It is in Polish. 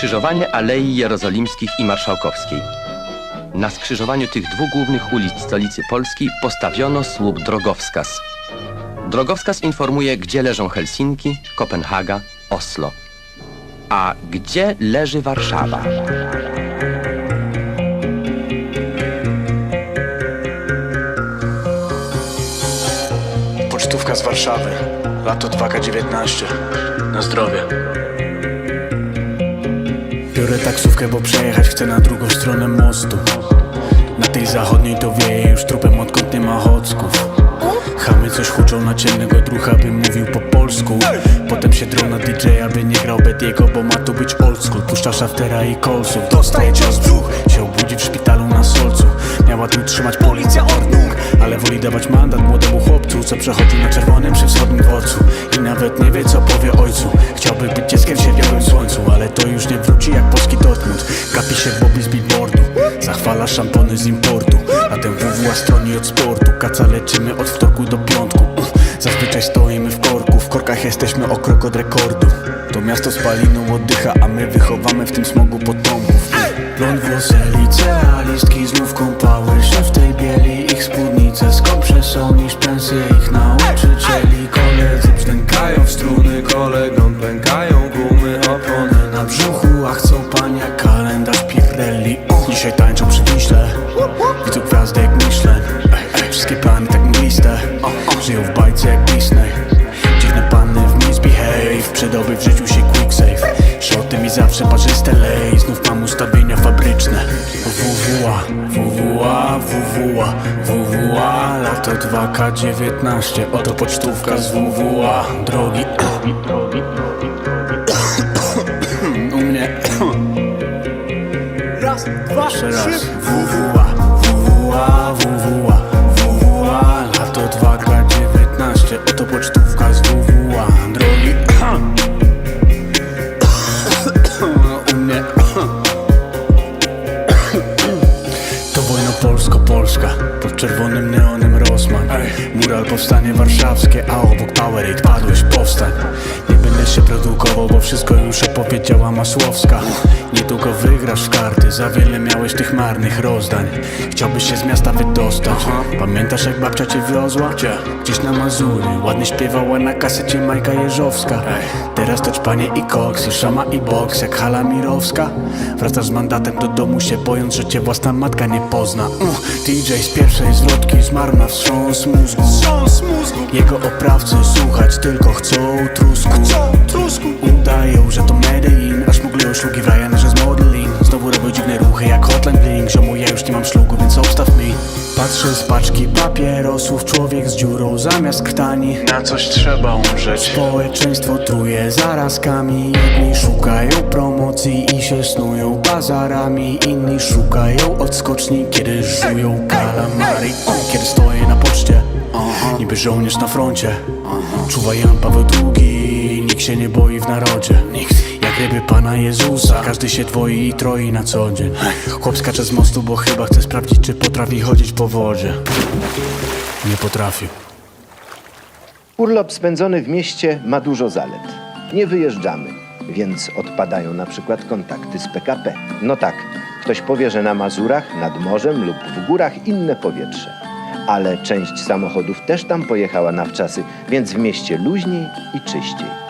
Skrzyżowanie Alei Jerozolimskich i Marszałkowskiej. Na skrzyżowaniu tych dwóch głównych ulic stolicy Polski postawiono słup drogowskaz. Drogowskaz informuje, gdzie leżą Helsinki, Kopenhaga, Oslo. A gdzie leży Warszawa? Pocztówka z Warszawy. Lato 2K19. Na zdrowie. Biorę taksówkę, bo przejechać chcę na drugą stronę mostu. Na tej zachodniej to wieje już trupem odkąd nie ma. Chamy coś huczą na ciemnego drucha, by mówił po polsku. Potem się drą na DJ, aby nie grał Betiego, bo ma to być old school. Puszcza szaftera i kolsów, dostaje cios w brzuch. Się obudzi w szpitalu na solcu. Miała tu trzymać policja ordnung Ale woli dawać mandat młodemu chłopcu Co przechodzi na czerwonym przy wschodnim dworcu I nawet nie wie co powie ojcu. Chciałby być dzieckiem w sierpiowym słońcu Ale to już nie szampony z importu A ten WWA stroni od sportu. Kaca leczymy od wtorku do piątku. Zazwyczaj stoimy w korku. W korkach jesteśmy o krok od rekordu. To miasto spaliną oddycha A my wychowamy w tym smogu potomków. Blond włosy, licealistki Znów kąpały się w tej bieli Ich spódnice skąpsze są niż pensje Ich nauczycieli. Koledzy brzdękają w struny Kolegom pękają gumy Opony na brzuchu A chcą mgliste Żyją w bajce jak Disney. Dziwne panny w misbehave. Przydałby w życiu się quick save. Szoty mi zawsze parzyste lej Znów mam ustawienia fabryczne. WWA, WWA, WWA, WWA Lato 2K19 Oto pocztówka z WWA Drogi, drogi, drogi, drogi U mnie. Raz, dwa, raz. trzy. WWA, WWA, WWA, WWA 2K19 Oto pocztówka z WWA Drogi U mnie. To wojna polsko-polska Pod czerwonym neonem Rosman Mural powstanie warszawskie A obok Powerade padłeś powstań. Nie będę się produkował, bo wszystko już opowiedziała Masłowska. Niedługo wygrasz w karty Za wiele miałeś tych marnych rozdań. Chciałbyś się z miasta wydostać. Pamiętasz jak babcia cię wiozła? Gdzie? Gdzieś na Mazury Ładnie śpiewała na kasecie Majka Jeżowska. Teraz to czpanie i koks I szama i boks jak hala mirowska. Wracasz z mandatem do domu się bojąc, że cię własna matka nie pozna. Uh, DJ z pierwszej zwrotki zmarł na wstrząs mózgu Wstrząs mózgu, Jego oprawcy słuchać tylko chcą trusku. Udają, że to Medellin Aż muglują szlugi w Ryanerze z modeling Znowu robią dziwne ruchy jak Hotline Bling Ziomu, ja już nie mam szlugu, więc obstaw mi. Patrzę z paczki papierosów Człowiek z dziurą zamiast krtani. Na coś trzeba umrzeć. Społeczeństwo truje zarazkami. Jedni szukają promocji i się snują bazarami. Inni szukają odskoczni, kiedy żują kalamari Kiedy stoję Niby żołnierz na froncie. Czuwa Jan Paweł II Nikt się nie boi w narodzie. Jak ryby Pana Jezusa Każdy się dwoi i troi na co dzień. Chłop skacze z mostu, bo chyba chce sprawdzić Czy potrafi chodzić po wodzie. Nie potrafił Urlop spędzony w mieście ma dużo zalet. Nie wyjeżdżamy, więc odpadają na przykład kontakty z PKP. No tak, ktoś powie, że na Mazurach, nad morzem lub w górach inne powietrze. Ale część samochodów też tam pojechała na wczasy, więc w mieście luźniej i czyściej.